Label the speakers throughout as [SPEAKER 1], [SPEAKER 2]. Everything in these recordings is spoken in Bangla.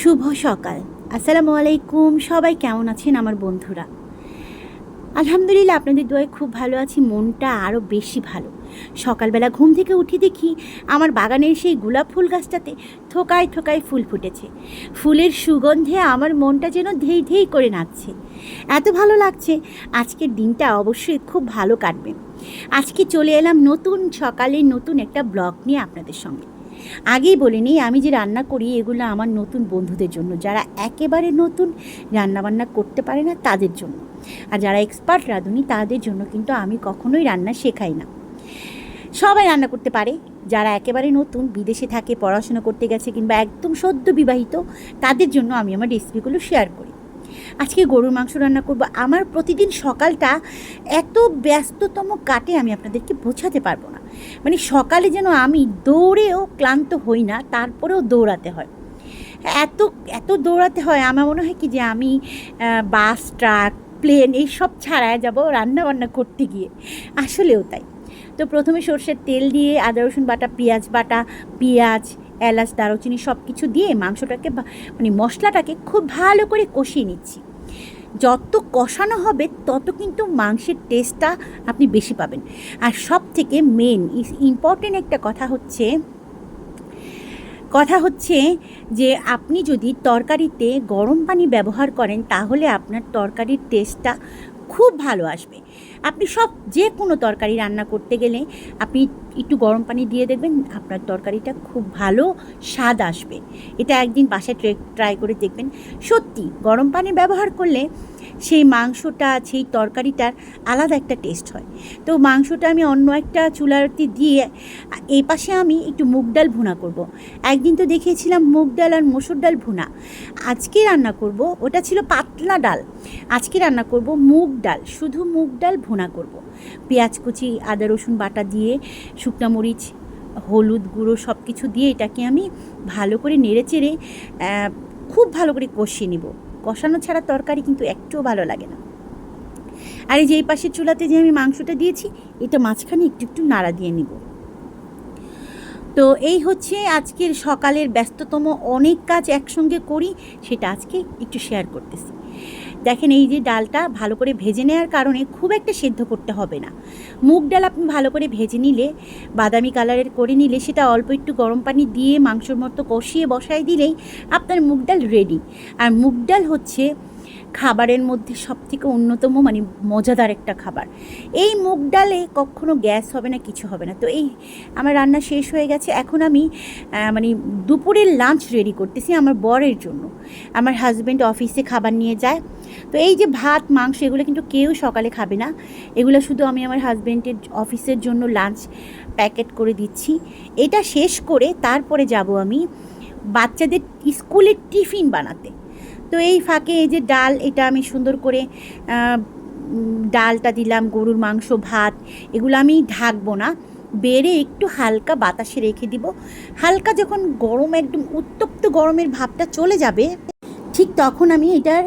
[SPEAKER 1] শুভ সকাল। আসসালামু আলাইকুম। সবাই কেমন আছেন আমার বন্ধুরা? আলহামদুলিল্লাহ, আপনাদের দোয়ায় খুব ভালো আছি, মনটা আরও বেশি ভালো। সকালবেলা ঘুম থেকে উঠে দেখি আমার বাগানের সেই গোলাপ ফুল গাছটাতে থোকায় থোকায় ফুল ফুটেছে। ফুলের সুগন্ধে আমার মনটা যেন ধেই ধেই করে নাচছে। এত ভালো লাগছে, আজকের দিনটা অবশ্যই খুব ভালো কাটবে। আজকে চলে এলাম নতুন সকালে নতুন একটা ব্লগ নিয়ে আপনাদের সঙ্গে। আগেই বলে নিই, আমি যে রান্না করি এগুলো আমার নতুন বন্ধুদের জন্য। যারা একেবারে নতুন রান্নাবান্না করতে পারে না তাদের জন্য। আর যারা এক্সপার্ট রাঁধুনি তাদের জন্য কিন্তু আমি কখনোই রান্না শেখাই না। সবাই রান্না করতে পারে, যারা একেবারে নতুন, বিদেশে থাকে, পড়াশোনা করতে গেছে কিংবা একদম সদ্য বিবাহিত, তাদের জন্য আমি আমার রেসিপিগুলো শেয়ার করি। আজকে গরুর মাংস রান্না করব। আমার প্রতিদিন সকালটা এত ব্যস্ততম কাটে আমি আপনাদেরকে বোঝাতে পারব না। মানে সকালে যেন আমি দৌড়েও ক্লান্ত হই না, তারপরেও দৌড়াতে হয়। এত এত দৌড়াতে হয়, আমার মনে হয় কি যে আমি বাস, ট্রাক, প্লেন এইসব ছাড়ায় যাব রান্না বান্না করতে গিয়ে। আসলেও তাই। তো প্রথমে সর্ষের তেল দিয়ে আদা, রসুন বাটা, পেঁয়াজ বাটা, পেঁয়াজ এলাচ, দারুচিনি সব কিছু দিয়ে মাংসটাকে মানে মশলাটাকে খুব ভালো করে কষিয়ে নিচ্ছি। যত কষানো হবে, তত কিন্তু মাংসের টেস্টটা আপনি বেশি পাবেন। আর সব থেকে মেন ইম্পর্টেন্ট একটা কথা হচ্ছে কথা হচ্ছে যে আপনি যদি তরকারিতে গরম পানি ব্যবহার করেন, তাহলে আপনার তরকারির টেস্টটা খুব ভালো আসবে। আপনি সব যে কোনো তরকারি রান্না করতে গেলে আপনি একটু গরম পানি দিয়ে দেখবেন আপনার তরকারিটা খুব ভালো স্বাদ আসবে। এটা একদিন বাসায় ট্রাই করে দেখবেন। সত্যি, গরম পানি ব্যবহার করলে সেই মাংসটা, সেই তরকারিটার আলাদা একটা টেস্ট হয়। তো মাংসটা আমি অন্য একটা চুলাতে দিয়ে এই পাশে আমি একটু মুগ ডাল ভুনা করব। একদিন তো দেখিয়েছিলাম মুগ ডাল আর মসুর ডাল ভুনা। আজকে রান্না করব, ওটা ছিল পাতলা ডাল। আজকে রান্না করব মুগ ডাল। শুধু মুগ ডাল ভুনা করব। পেঁয়াজ কুচি, আদা, রসুন বাটা দিয়ে শুকনা মরিচ, হলুদ গুঁড়ো সব কিছু দিয়ে এটাকে আমি ভালো করে নেড়ে চেড়ে খুব ভালো করে কষিয়ে নিব। কষানো ছাড়া তরকারি কিন্তু একটুও ভালো লাগে না। আর এই যে এই পাশের চুলাতে যে আমি মাংসটা দিয়েছি, এটা মাঝখানে একটু একটু নাড়া দিয়ে নিব। তো এই হচ্ছে আজকের সকালের ব্যস্ততম অনেক কাজ একসঙ্গে করি, সেটা আজকে একটু শেয়ার করতেছি। দেখেন এই যে ডালটা ভালো করে ভেজে নেওয়ার কারণে খুব একটা সেদ্ধ করতে হবে না। মুগ ডাল আপনি ভালো করে ভেজে নিলে, বাদামি কালারের করে নিলে সেটা অল্প একটু গরম পানি দিয়ে মাংসর মতো কষিয়ে বসায় দিলেই আপনার মুগ ডাল রেডি আর মুগ ডাল হচ্ছে খাবারের মধ্যে সবথেকে অন্যতম মানে মজাদার একটা খাবার। এই মুগ ডালে কখনো গ্যাস হবে না, কিছু হবে না। তো এই আমার রান্না শেষ হয়ে গেছে। এখন আমি মানে দুপুরের লাঞ্চ রেডি করতেছি আমার বরের জন্য। আমার হাজব্যান্ড অফিসে খাবার নিয়ে যায়। তো এই যে ভাত, মাংস, এগুলো কিন্তু কেউ সকালে খাবে না। এগুলো শুধু আমি আমার হাজব্যান্ডের অফিসের জন্য লাঞ্চ প্যাকেট করে দিচ্ছি। এটা শেষ করে তারপরে যাব আমি বাচ্চাদের স্কুলের টিফিন বানাতে। তো এই ফাঁকে এই যে ডাল, এটা আমি সুন্দর করে ডালটা দিলাম, গরুর মাংস, ভাত, এগুলো আমি ঢাকবো না। বেড়ে একটু হালকা বাতাসে রেখে দিব। হালকা যখন গরম, একদম উত্তপ্ত গরমের ভাবটা চলে যাবে, ঠিক তখন আমি এটার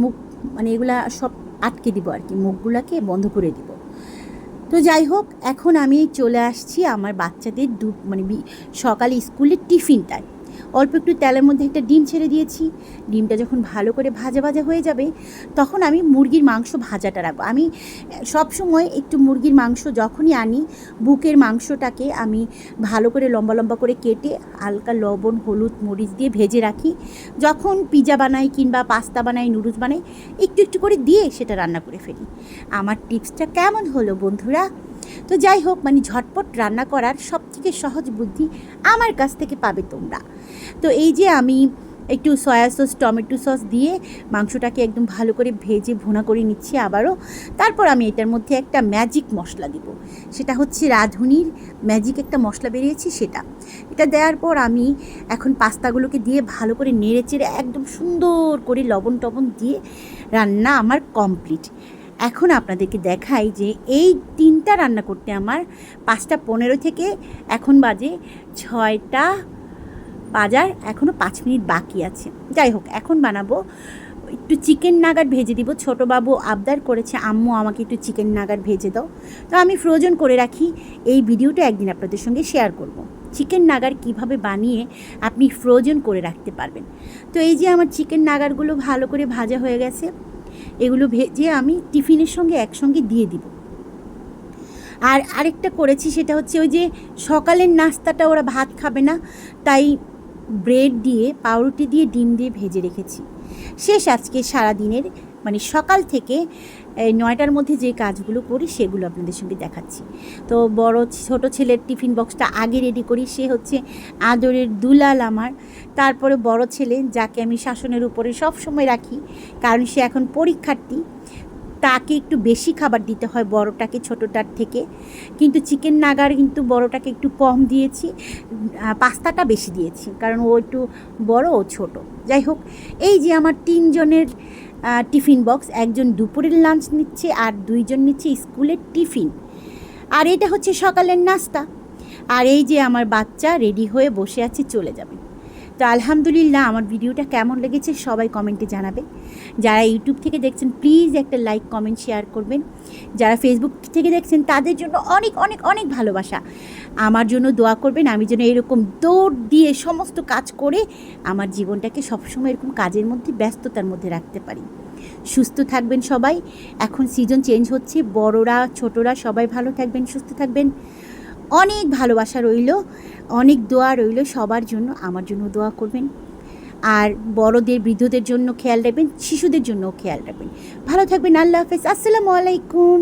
[SPEAKER 1] মুখ মানে এগুলা সব আটকে দিব আর কি, মুখগুলাকে বন্ধ করে দিব। তো যাই হোক, এখন আমি চলে আসছি আমার বাচ্চাদের দু মানে সকালে স্কুলের টিফিনটায়। অল্প একটু তেলের মধ্যে একটা ডিম ছেড়ে দিয়েছি। ডিমটা যখন ভালো করে ভাজা ভাজা হয়ে যাবে, তখন আমি মুরগির মাংস ভাজাটা রাখব। আমি সব সময় একটু মুরগির মাংস যখনই আনি, বুকের মাংসটাকে আমি ভালো করে লম্বা লম্বা করে কেটে হালকা লবণ, হলুদ, মরিচ দিয়ে ভেজে রাখি। যখন পিজা বানাই কিংবা পাস্তা বানাই, নুডলস বানাই, একটু একটু করে দিয়ে সেটা রান্না করে ফেলি। আমার টিপসটা কেমন হলো বন্ধুরা? তো যাই হোক মানে ঝটপট রান্না করার সব থেকে সহজ বুদ্ধি আমার কাছ থেকে পাবে তোমরা। তো এই যে আমি একটু সয়া সস টমেটো সস দিয়ে মাংসটাকে একদম ভালো করে ভেজে ভুনা করে নিচ্ছি আবারও। তারপর আমি এটার মধ্যে একটা ম্যাজিক মশলা দিব। সেটা হচ্ছে রাঁধুনির ম্যাজিক একটা মশলা বেরিয়েছে সেটা। এটা দেওয়ার পর আমি এখন পাস্তাগুলোকে দিয়ে ভালো করে নেড়ে চেড়ে একদম সুন্দর করে লবণ টবণ দিয়ে রান্না আমার কমপ্লিট এখন আপনাদেরকে দেখাই যে এই তিনটা রান্না করতে আমার পাঁচটা পনেরো থেকে এখন বাজে ছয়টা বাজার এখনও পাঁচ মিনিট বাকি আছে। যাই হোক, এখন বানাবো। একটু চিকেন নাগার ভেজে দিব। বাবু আবদার করেছে, আম্মু আমাকে একটু চিকেন নাগার ভেজে দাও। তো আমি ফ্রোজন করে রাখি। এই ভিডিওটা একদিন আপনাদের সঙ্গে শেয়ার করব। চিকেন নাগার কীভাবে বানিয়ে আপনি ফ্রোজন করে রাখতে পারবেন। তো এই যে আমার চিকেন নাগারগুলো ভালো করে ভাজা হয়ে গেছে। এগুলো ভেজে আমি টিফিনের সঙ্গে একসঙ্গে দিয়ে দিব। আর আরেকটা করেছি সেটা হচ্ছে ওই যে সকালের নাস্তাটা ওরা ভাত খাবে না, তাই ব্রেড দিয়ে, পাউরুটি দিয়ে ডিম দিয়ে ভেজে রেখেছি। শেষ আজকে সারা দিনের মানে সকাল থেকে এই নয়টার মধ্যে যে কাজগুলো করি সেগুলো আপনাদের সঙ্গে দেখাচ্ছি। তো বড় ছোট ছেলের টিফিন বক্সটা আগে রেডি করি, সে হচ্ছে আদরের দুলাল আমার। তারপরে বড় ছেলে, যাকে আমি শাসনের উপরে সব সময় রাখি, কারণ সে এখন পরীক্ষার্থী। তাকে একটু বেশি খাবার দিতে হয় বড়টাকে ছোটোটার থেকে। কিন্তু চিকেন নাগার কিন্তু বড়টাকে একটু কম দিয়েছি পাস্তাটা বেশি দিয়েছি, কারণ ও একটু বড় ও ছোট। যাই হোক, এই যে আমার তিনজনের টিফিন বক্স। একজন দুপুরের লাঞ্চ নিচ্ছে আর দুইজন নিচ্ছে স্কুলের টিফিন। আর এটা হচ্ছে সকালের নাস্তা। আর এই যে আমার বাচ্চা রেডি হয়ে বসে আছে, চলে যাবে। তো আলহামদুলিল্লাহ, আমার ভিডিওটা কেমন লেগেছে সবাই কমেন্টে জানাবে। যারা ইউটিউব থেকে দেখছেন, প্লিজ একটা লাইক, কমেন্ট, শেয়ার করবেন। যারা ফেসবুক থেকে দেখছেন, তাদের জন্য অনেক অনেক অনেক ভালোবাসা। আমার জন্য দোয়া করবেন, আমি যেন এরকম দৌড় দিয়ে সমস্ত কাজ করে আমার জীবনটাকে সবসময় এরকম কাজের মধ্যে, ব্যস্ততার মধ্যে রাখতে পারি। সুস্থ থাকবেন সবাই। এখন সিজন চেঞ্জ হচ্ছে, বড়রা, ছোটরা সবাই ভালো থাকবেন, সুস্থ থাকবেন। অনেক ভালোবাসা রইল, অনেক দোয়া রইল সবার জন্য, আমার জন্য দোয়া করবেন। আর বড়দের, বৃদ্ধদের জন্য খেয়াল রাখবেন, শিশুদের জন্যও খেয়াল রাখবেন। ভালো থাকবেন, আল্লাহ হাফেজ। আসসালামু আলাইকুম।